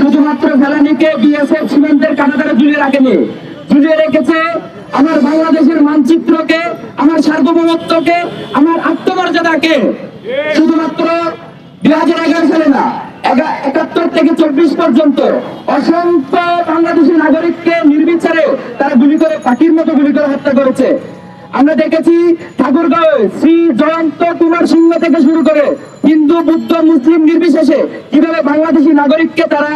শুধুমাত্র বিএসএফ সীমান্তের ঝুলিয়ে রাখেনি। ঝুলিয়ে রেখেছে আমার বাংলাদেশের মানচিত্রকে, আমার সার্বভৌমত্বকে, আমার আত্মমর্যাদাকে। শুধুমাত্র দুই হাজার এগারো সালে না একাত্তর থেকে চব্বিশ পর্যন্ত অসংখ্য বাংলাদেশি নাগরিককে নির্বিচারে তারা গুলি করে পাখির মতো গুলি করে হত্যা করেছে। আমরা দেখেছি ঠাকুরগাঁও শ্রী জয়ন্ত কুমার সিংহ থেকে শুরু করে হিন্দু বুদ্ধ মুসলিম নির্বিশেষে কীভাবে বাংলাদেশি নাগরিককে তারা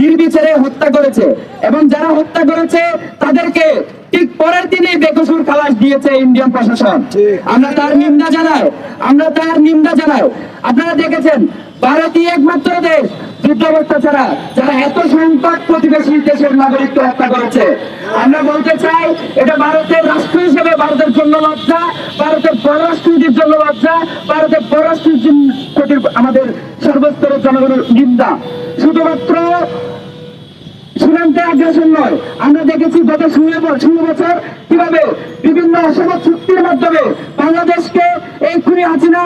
নির্বিচারে হত্যা করেছে এবং যারা হত্যা করেছে তাদেরকে ঠিক পরের দিনেই বেকসুর খালাস দিয়েছে ইন্ডিয়ান প্রশাসন। আমরা তার নিন্দা জানাই আমরা তার নিন্দা জানাই। আপনারা দেখেছেন ভারতই একমাত্র দেশ যুদ্ধ অবস্থা ছাড়া যারা এত সংকট প্রতিবেশী দেশের নাগরিককে হত্যা করেছে। আমরা বলতে চাই এটা ভারতের রাষ্ট্র ভারতের জন্য লজ্জা ভারতের পররাষ্ট্রনীতির জন্য লজ্জা ভারতের পররাষ্ট্রনীতির প্রতি আমাদের সর্বস্তরের জনগণের নিন্দা। শুধুমাত্র সীমান্তে আগ্রাসন নয় আমরা দেখেছি গত ষোলো বছর ষোলো বছর কীভাবে বিভিন্ন অসম চুক্তির মাধ্যমে বাংলাদেশকে এই খুনি হাসিনা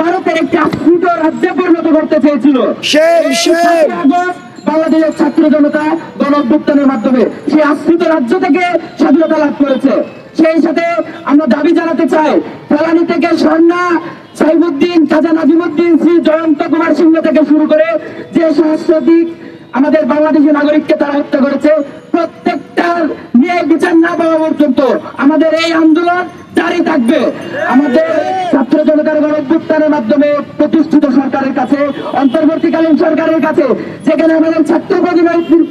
ভারতের একটি আশ্রিত রাজ্যে পরিণত করতে চেয়েছিল। বাংলাদেশের ছাত্র জনতা গণ অভ্যুত্থানের মাধ্যমে সেই আশ্রিত রাজ্য থেকে স্বাধীনতা লাভ করেছে। সেই সাথে আমরা দাবি জানাতে চাই। ফেলানি থেকে স্বর্ণা সাইবুদ্দিন খাজা নাজিমুদ্দিন, শ্রী জয়ন্ত কুমার সিংহ থেকে শুরু করে যে সহস্রাধিক আমাদের বাংলাদেশি নাগরিককে তারা হত্যা করেছে প্রত্যেকটার নিয়ে বিচার না পাওয়া পর্যন্ত আমাদের এই আন্দোলন জারি থাকবে। আমাদের ছাত্র জনতার গণ অভ্যুত্থানের মাধ্যমে প্রতিষ্ঠিত সরকারের কাছে, অন্তর্বর্তীকালীন সরকারের কাছে, যেখানে আমাদের ছাত্র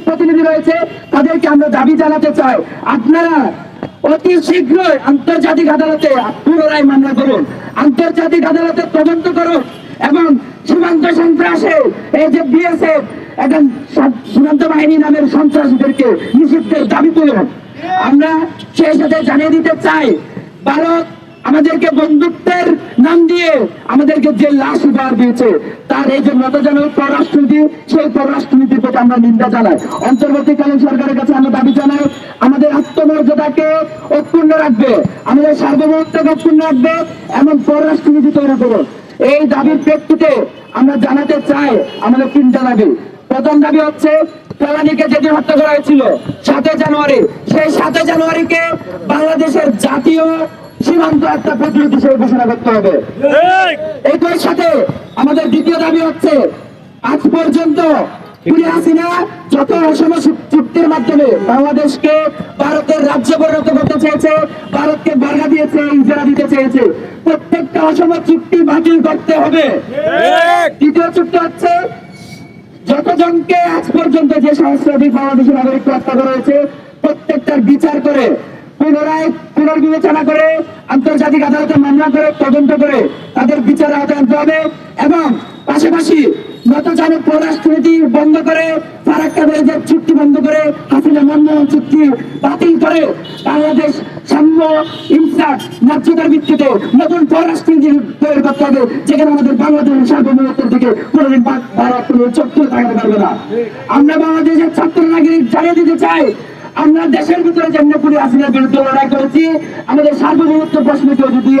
প্রতিনিধি রয়েছে, তাদেরকে আমরা দাবি জানাতে চাই। আপনারা অতি শীঘ্রই আন্তর্জাতিক আদালতে পুনরায় মামলা করুন। আন্তর্জাতিক আদালতে তদন্ত করুন এবং সীমান্ত সন্ত্রাসে এই যে বিএসএফ এখন সীমান্ত বাহিনী নামের সন্ত্রাসীদেরকে নিষিদ্ধের দাবি তুলুন। আমরা সেই সাথে জানিয়ে দিতে চাই, ভারত আমাদেরকে বন্ধুত্বের নাম দিয়ে আমাদেরকে যে লাশ উপহার দিয়েছে, তার এই যে নতজনক পররাষ্ট্রনীতি, সেই পররাষ্ট্রনীতির প্রতি আমরা নিন্দা জানাই। অন্তর্বর্তীকালীন সরকারের কাছে আমরা দাবি জানাই, আমাদের আত্মমর্যাদাকে অক্ষুণ্ণ রাখবে, আমাদের সার্বভৌমত্বকে অক্ষুণ্ণ রাখবে, এমন পররাষ্ট্রনীতি তৈরি করুন। এই দাবির প্রেক্ষিতে আমরা জানাতে চাই আমাদের তিনটা দাবি। প্রথম দাবি হচ্ছে ফেলানিকে যেদিন হত্যা করা হয়েছিল, সাতই জানুয়ারি। সেই সাতই জানুয়ারিকে বাংলাদেশের জাতীয় সীমান্ত একটা প্রতিরোধ হিসেবে ঘোষণা করতে হবে। একই সাথে আমাদের দ্বিতীয় দাবি হচ্ছে আজ পর্যন্ত পুরি হাসিনা যত অসম চুক্তির মাধ্যমে বাংলাদেশকে ভারতের রাজ্য পরিণত করতে চেয়েছে ভারতকে বাধা দিয়েছে ইজারা দিতে চেয়েছে প্রত্যেকটা অসম চুক্তি বাতিল করতে হবে। তৃতীয় চুক্তি হচ্ছে যতজনকে আজ পর্যন্ত যে সহস্রাধিক বাংলাদেশের নাগরিক হত্যা করা হয়েছে প্রত্যেকটার বিচার করে পুনরায় পুনর্বিবেচনা করে, আন্তর্জাতিক আদালতে মামলা করে, তদন্ত করে তাদের বিচার আওতায় হবে এবং পাশাপাশি নতজানক পররাষ্ট্রনীতি বন্ধ করে ফারাক্কাদের যে চুক্তি বন্ধ করে, হাসিনা মনমোহন চুক্তি বাতিল করে বাংলাদেশ সাম্য ইনসাফ ন্যায্যতার ভিত্তিতে নতুন পররাষ্ট্রনীতি তৈরি করতে হবে, যেখানে আমাদের বাংলাদেশের সার্বভৌমত্বের দিকে কোনোদিন ভারত, কোনো পারবে না। আমরা বাংলাদেশের ছাত্র নাগরিক জানিয়ে দিতে চাই আমরা দেশের ভিতরে যেমন করে আসলে বিরুদ্ধে লড়াই করেছি, আমাদের সার্বভৌমত্ব প্রশ্নকেও যদি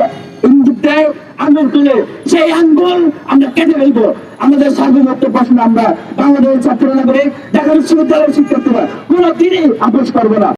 ইঙ্গিত দেয়, আঙ্গুল তুলে, সেই আঙ্গুল আমরা কেটে ফেলব। আমাদের সার্বভৌমত্ব প্রশ্ন আমরা বাংলাদেশের ছাত্র নাগরিক ঢাকা বিশ্ববিদ্যালয়ের শিক্ষার্থীরা কোনো দিনই আপোষ করব না।